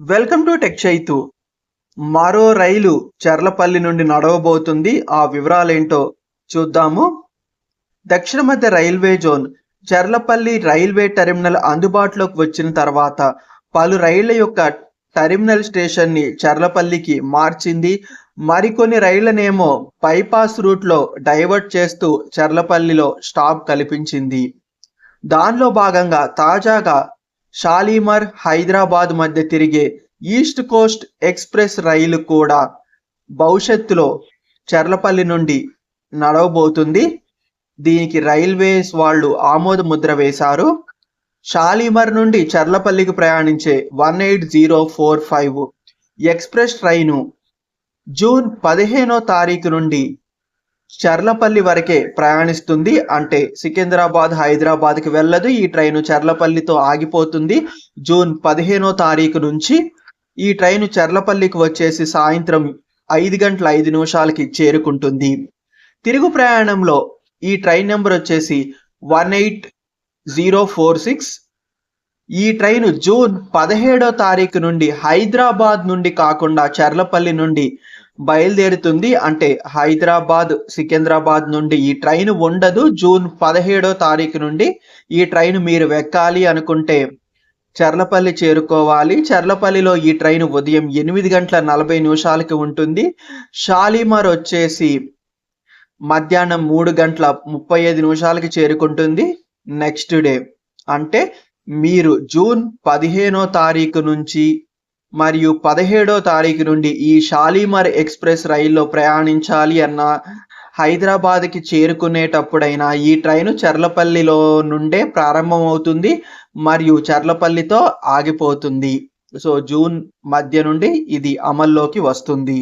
Welcome to tech Chaitu. మరో రైలు చర్లపల్లి నుండి నడవబోతుంది. ఆ వివరాలేంటో చూద్దాము. దక్షిణ మధ్య railway zone Charlapalli railway terminal అందుబాటులోకి వచ్చిన తర్వాత పలు రైళ్ళ యొక్క టెర్మినల్ స్టేషన్ని చర్లపల్లికి మార్చింది. మరికొన్ని రైళ్ళనేమో బైపాస్ రూట్లో డైవర్ట్ చేస్తూ చర్లపల్లిలో స్టాప్ కల్పించింది. దానిలో భాగంగా తాజాగా షాలీమర్ హైదరాబాద్ మధ్య తిరిగే ఈస్ట్ కోస్ట్ ఎక్స్ప్రెస్ రైలు కూడా భవిష్యత్తులో చర్లపల్లి నుండి నడవబోతుంది. దీనికి రైల్వేస్ వాళ్ళు ఆమోద ముద్ర వేశారు. షాలీమర్ నుండి చర్లపల్లికి ప్రయాణించే one eight zero four five express train June పదిహేనో తారీఖు నుండి చర్లపల్లి వరకే ప్రయాణిస్తుంది. అంటే సికింద్రాబాద్ హైదరాబాద్కి వెళ్ళదు. ఈ ట్రైన్ చర్లపల్లితో ఆగిపోతుంది. జూన్ పదిహేనో తారీఖు నుంచి ఈ ట్రైన్ చర్లపల్లికి వచ్చేసి సాయంత్రం ఐదు గంటల ఐదు నిమిషాలకి చేరుకుంటుంది. తిరుగు ప్రయాణంలో ఈ ట్రైన్ నెంబర్ వచ్చేసి one eight zero four six. ఈ ట్రైన్ జూన్ పదిహేడో తారీఖు నుండి హైదరాబాద్ నుండి కాకుండా చర్లపల్లి నుండి బయలుదేరుతుంది. అంటే హైదరాబాద్ సికింద్రాబాద్ నుండి ఈ ట్రైన్ ఉండదు. జూన్ పదిహేడో తారీఖు నుండి ఈ ట్రైన్ మీరు వెక్కాలి అనుకుంటే చర్లపల్లి చేరుకోవాలి. చర్లపల్లిలో ఈ ట్రైన్ ఉదయం ఎనిమిది గంటల నలభై నిమిషాలకి ఉంటుంది. షాలిమార్ వచ్చేసి మధ్యాహ్నం మూడు గంటల ముప్పై ఐదు నిమిషాలకి చేరుకుంటుంది. Next day. అంటే మీరు జూన్ పదిహేనో తారీఖు నుంచి మరియు పదిహేడో తారీఖు నుండి ఈ షాలీమార్ ఎక్స్ప్రెస్ రైల్లో ప్రయాణించాలి అన్న హైదరాబాద్కి చేరుకునేటప్పుడైనా ఈ ట్రైను చర్లపల్లిలో నుండే ప్రారంభమవుతుంది మరియు చర్లపల్లితో ఆగిపోతుంది. సో జూన్ మధ్య నుండి ఇది అమల్లోకి వస్తుంది.